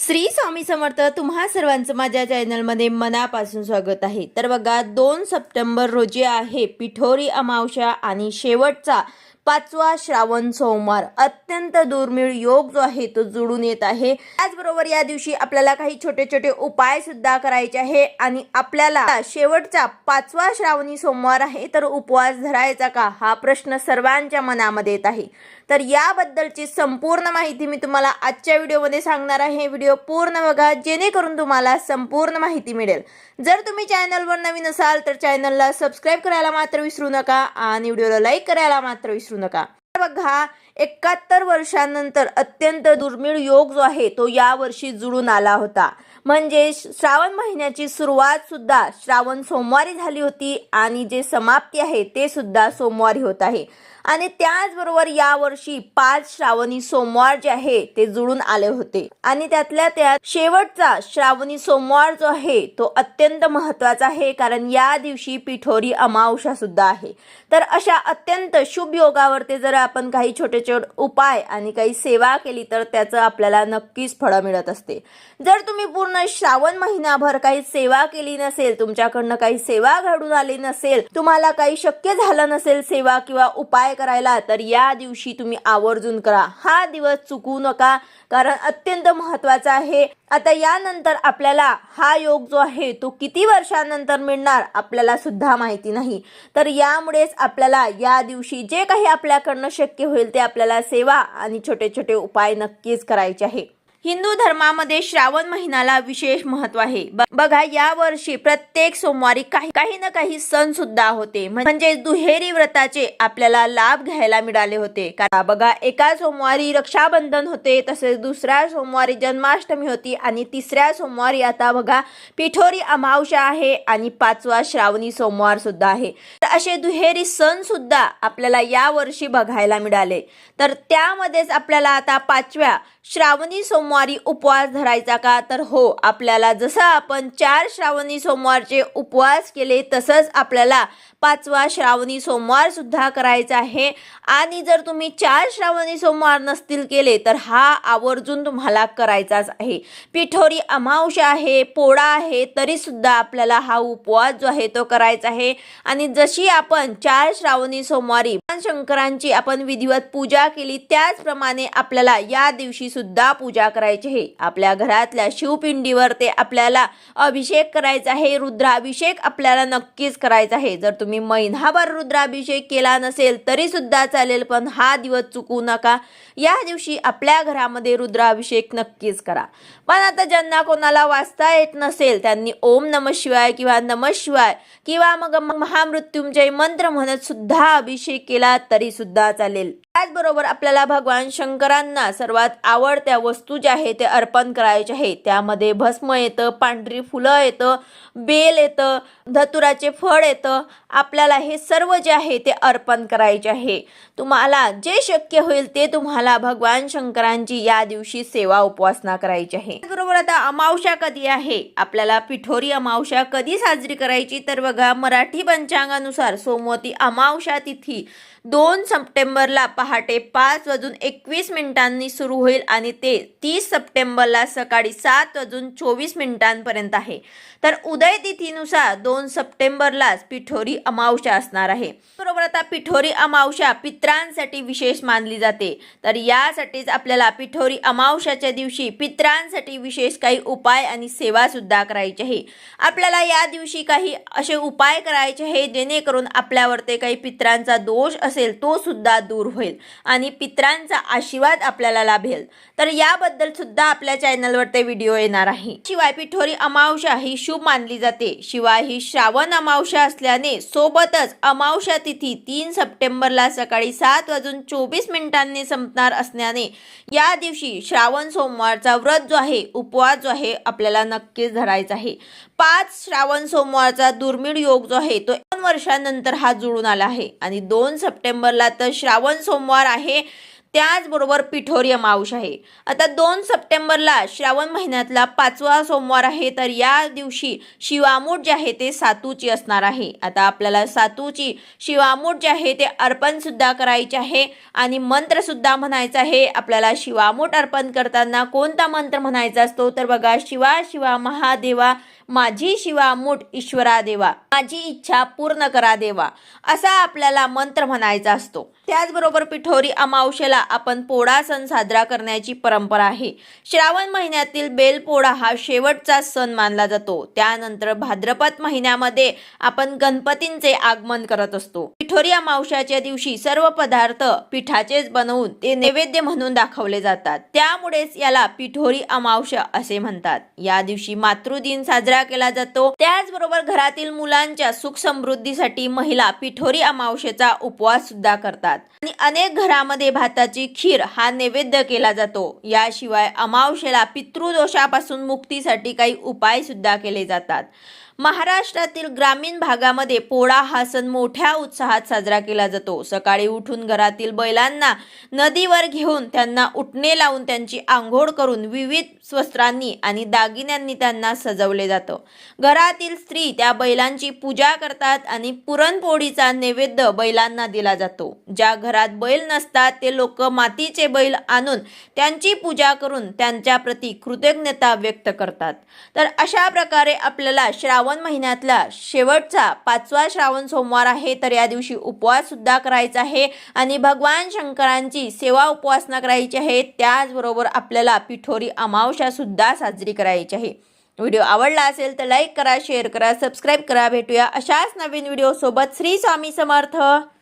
श्री स्वामी समर्थ तुम्हा सर्वांचं माझ्या चॅनलमध्ये मनापासून स्वागत आहे. तर बघा दोन सप्टेंबर रोजी आहे पिठोरी अमावस्या आणि शेवटचा पाचवा श्रावण सोमवार. अत्यंत दुर्मिळ योग जो आहे तो जुळून येत आहे. त्याचबरोबर या दिवशी आपल्याला काही छोटे छोटे उपाय सुद्धा करायचे आहे आणि आपल्याला शेवटचा पाचवा श्रावणी सोमवार आहे तर उपवास धरायचा का? हा प्रश्न सर्वांच्या मनामध्ये येत आहे. तर याबद्दलची संपूर्ण माहिती मी तुम्हाला आजच्या व्हिडिओमध्ये सांगणार आहे. व्हिडिओ पूर्ण बघा जेणेकरून तुम्हाला संपूर्ण माहिती मिळेल. जर तुम्ही चॅनलवर नवीन असाल तर चॅनलला सबस्क्राईब करायला मात्र विसरू नका आणि व्हिडिओला लाईक करायला मात्र विसरू नका. बघा एकाहत्तर वर्षांनंतर अत्यंत दुर्मिळ योग जो आहे तो या वर्षी जुळून आला होता. म्हणजे श्रावण महिन्याची सुरुवात सुद्धा श्रावण सोमवारी झाली होती आणि जे समाप्ती आहे ते सुद्धा सोमवारी होत आहे. आणि त्याचबरोबर यावर्षी पाच श्रावणी सोमवार जे आहे ते जुळून आले होते. आणि त्यातल्या त्यात शेवटचा श्रावणी सोमवार जो आहे तो अत्यंत महत्त्वाचा आहे कारण या दिवशी पिठोरी अमावस्या सुद्धा आहे. तर अशा अत्यंत शुभ योगावरती जर आपण काही छोटे छोटे उपाय आणि काही सेवा केली तर त्याचं आपल्याला नक्कीच फळं मिळत असते. जर तुम्ही पूर्ण श्रावण महिनाभर काही सेवा केली नसेल तुमच्याकडनं काही सेवा घडून आली नसेल तुम्हाला काही शक्य झालं नसेल सेवा किंवा उपाय करायला तर या दिवशी तुम्ही आवर्जून करा. हा दिवस चुकू नका कारण अत्यंत महत्त्वाचा आहे. आता यानंतर आपल्याला हा योग जो आहे तो किती वर्षानंतर मिळणार आपल्याला सुद्धा माहिती नाही. तर यामुळेच आपल्याला या दिवशी जे काही आपल्याकडनं शक्य होईल ते आपल्याला सेवा आणि छोटे छोटे उपाय नक्कीच करायचे आहे. हिंदू धर्मामध्ये श्रावण महिन्याला विशेष महत्त्व आहे. बघा या वर्षी प्रत्येक सोमवारी काही काही ना काही सण सुद्धा होते. म्हणजे दुहेरी व्रताचे आपल्याला लाभ घ्यायला मिळाले होते. कारण बघा एका सोमवारी रक्षाबंधन होते तसेच दुसऱ्या सोमवारी जन्माष्टमी होती आणि तिसऱ्या सोमवारी आता बघा पिठोरी अमावस्या आहे आणि पाचवा श्रावणी सोमवार सुद्धा आहे. तर असे दुहेरी सण सुद्धा आपल्याला या वर्षी बघायला मिळाले. तर त्यामध्येच आपल्याला आता पाचव्या श्रावणी सोमवारी उपवास धरायचा का? तर हो आपल्याला जसं आपण चार श्रावणी सोमवारचे उपवास केले तसंच आपल्याला पाचवा श्रावणी सोमवार सुद्धा करायचा आहे. आणि जर तुम्ही चार श्रावणी सोमवार नसतील केले तर हा आवर्जून तुम्हाला करायचाच आहे. पिठोरी अमावस्या आहे पोळा आहे तरी सुद्धा आपल्याला हा उपवास जो आहे तो करायचा आहे. आणि जशी आपण चार श्रावणी सोमवारी शंकरांची आपण विधिवत पूजा केली त्याचप्रमाणे आपल्याला या दिवशी सुद्धा पूजा करायची आहे. आपल्या घरातल्या शिवपिंडीवर ते आपल्याला अभिषेक करायचा आहे रुद्राभिषेक आपल्याला नक्कीच करायचा आहे. जर तुम्ही महिनाभर रुद्राभिषेक केला नसेल तरी सुद्धा चालेल पण हा दिवस चुकू नका. या दिवशी आपल्या घरामध्ये रुद्राभिषेक नक्कीच करा. पण आता ज्यांना कोणाला वाचता येत नसेल त्यांनी ओम नम शिवाय किंवा नम शिवाय किंवा मग महामृत्युंजय मंत्र म्हणत सुद्धा अभिषेक केला तरी सुद्धा चालेल. त्याचबरोबर आपल्याला भगवान शंकरांना सर्वात आवडत्या वस्तू ज्या आहे ते अर्पण करायचे आहे त्यामध्ये भस्म येतं पांढरी फुलं येतं बेल येतं धतुराचे फळ येतं. आपल्याला हे सर्व जे आहे ते अर्पण करायचे आहे. तुम्हाला जे शक्य होईल ते तुम्हाला भगवान शंकरांची या दिवशी सेवा उपासना करायची आहे. त्याचबरोबर आता अमावस्या कधी आहे? आपल्याला पिठोरी अमावस्या कधी साजरी करायची? तर बघा मराठी पंचांगानुसार सोमवती अमावस्या तिथी दोन सप्टेंबरला पहाटे पाच वाजून एकवीस मिनिटांनी सुरू होईल आणि ते तीस सप्टेंबरला सकाळी सात वाजून चोवीस मिनिटांपर्यंत आहे. तर उदय तिथीनुसार दोन सप्टेंबरलाच पिठोरी अमावस्या असणार आहे. बरोबर आता पिठोरी अमावस्या पित्रांसाठी विशेष मानली जाते. तर यासाठीच आपल्याला पिठोरी अमावस्याच्या दिवशी पित्रांसाठी विशेष काही उपाय आणि सेवा सुद्धा करायची आहे. आपल्याला या दिवशी काही असे उपाय करायचे आहे जेणेकरून आपल्यावर ते काही पित्रांचा दोष असेल तो सुद्धा दूर होईल. आणि पित्रांचा आशीर्वाद आपल्याला लाभेल. तर याबद्दल सुद्धा आपल्या चॅनलवर ते व्हिडिओ येणार आहे. शिवाय पिठोरी अमावस्या ही शुभ मानली जाते. शिवाय ही श्रावण अमावस्या असल्याने सोबतच अमावस्या तिथी तीन सप्टेंबरला सकाळी सात वाजून चोवीस मिनिटांनी संपणार असल्याने या दिवशी श्रावण सोमवारचा व्रत जो आहे उपवास जो आहे आपल्याला नक्कीच धरायचा आहे. पाच श्रावण सोमवारचा दुर्मिळ योग जो आहे तो दोन हा जुळून आला आहे. आणि दोन सप्टेंबरला तर श्रावण सोमवार आहे त्याचबरोबर पिठोरी अमावश आहे. आता दोन सप्टेंबरला श्रावण महिन्यातला पाचवा सोमवार आहे तर या दिवशी शिवामूठ जे आहे ते सातूची असणार आहे. आता आपल्याला सातूची शिवामूठ जे आहे ते अर्पण सुद्धा करायचे आहे आणि मंत्र सुद्धा म्हणायचा आहे. आपल्याला शिवामूठ अर्पण करताना कोणता मंत्र म्हणायचा असतो? तर बघा शिवा शिवा महादेवा माझी शिवामूठ ईश्वरा देवा माझी इच्छा पूर्ण करा देवा असा आपल्याला मंत्र म्हणायचा असतो. त्याचबरोबर पिठोरी अमावशेला आपण पोळा सण साजरा करण्याची परंपरा आहे. श्रावण महिन्यातील बेलपोळा हा शेवटचा सण मानला जातो. त्यानंतर भाद्रपद महिन्यामध्ये आपण गणपतींचे आगमन करत असतो. पिठोरी अमावश्याच्या दिवशी सर्व पदार्थ पिठाचेच बनवून ते नैवेद्य म्हणून दाखवले जातात. त्यामुळेच याला पिठोरी अमावश्या असे म्हणतात. या दिवशी मातृदिन साजरा केला जातो. त्याचबरोबर घरातील मुलांच्या सुख समृद्धीसाठी महिला पिठोरी अमावशेचा उपवास सुद्धा करतात. आणि अनेक घरामध्ये भाताची खीर हा नैवेद्य केला जातो. याशिवाय अमावशेला पितृदोषापासून मुक्तीसाठी काही उपाय सुद्धा केले जातात. महाराष्ट्रातील ग्रामीण भागामध्ये पोळा हा सण मोठ्या उत्साहात साजरा केला जातो. सकाळी उठून घरातील बैलांना नदीवर घेऊन त्यांना उठणे लावून त्यांची आंघोळ करून विविध वस्त्रांनी आणि दागिन्यांनी त्यांना सजवले जातं. घरातील स्त्री त्या बैलांची पूजा करतात आणि पुरणपोळीचा नैवेद्य बैलांना दिला जातो. ज्या घरात बैल नसतात ते लोक मातीचे बैल आणून त्यांची पूजा करून त्यांच्या प्रती कृतज्ञता व्यक्त करतात. तर अशा प्रकारे आपल्याला श्रावण महिन्यातला शेवटचा पाचवा श्रावण सोमवार आहे तर या दिवशी उपवास सुद्धा करायचा आहे आणि भगवान शंकरांची सेवा उपासना करायची आहे. त्याचबरोबर आपल्याला पिठोरी अमावस्या सुद्धा साजरी करायची आहे. व्हिडिओ आवडला असेल तर लाईक करा शेअर करा सबस्क्राईब करा. भेटूया अशाच नवीन व्हिडिओसोबत. श्री स्वामी समर्थ.